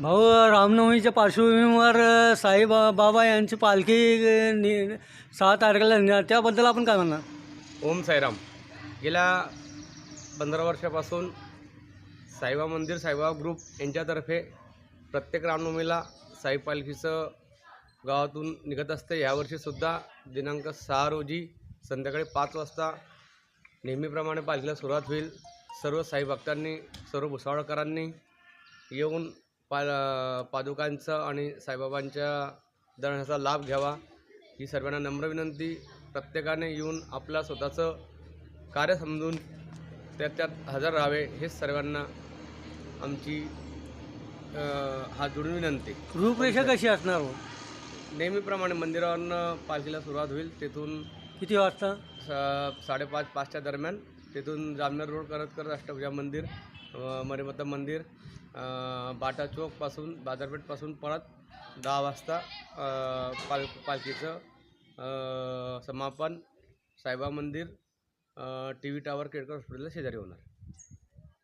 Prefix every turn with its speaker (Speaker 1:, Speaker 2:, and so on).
Speaker 1: भाऊ रामनवमीच्या पार्श्वभूमीवर साईबा बाबा यांची पालखी नि सहा तारखेला निघणार. त्याबद्दल आपण काय म्हणणार?
Speaker 2: ओम साईराम. गेल्या पंधरा वर्षापासून साईबा मंदिर साईबा ग्रुप यांच्यातर्फे प्रत्येक रामनवमीला साई पालखीचं गावातून निघत असते. यावर्षीसुद्धा दिनांक सहा रोजी संध्याकाळी पाच वाजता नेहमीप्रमाणे पालखीला सुरुवात होईल. सर्व साई भक्तांनी सर्व भुसावळकरांनी येऊन पा पादुकांचं आणि साईबाबांच्या दर्शनाचा लाभ घ्यावा. ही सर्वांना नम्र विनंती. प्रत्येकाने येऊन आपलं स्वतःचं कार्य समजून त्यात त्यात हजर राहावे हेच सर्वांना आमची हात जोडून विनंती.
Speaker 1: रूपरेषा कशी असणार हो?
Speaker 2: नेहमीप्रमाणे मंदिरावरनं पालखीला सुरुवात होईल. तेथून
Speaker 1: किती वाजता?
Speaker 2: स साडेपाच पाचच्या दरम्यान. तेथून जामनेर रोड करत करत अष्टभुजा मंदिर अ, मंदिर बाटा चौकपासून बाजारपेठपासून परत दहा वाजता पाल पालखीचं समापन साईबा मंदिर टी व्ही टावर केळकर हॉस्पिटलला शेजारी होणार.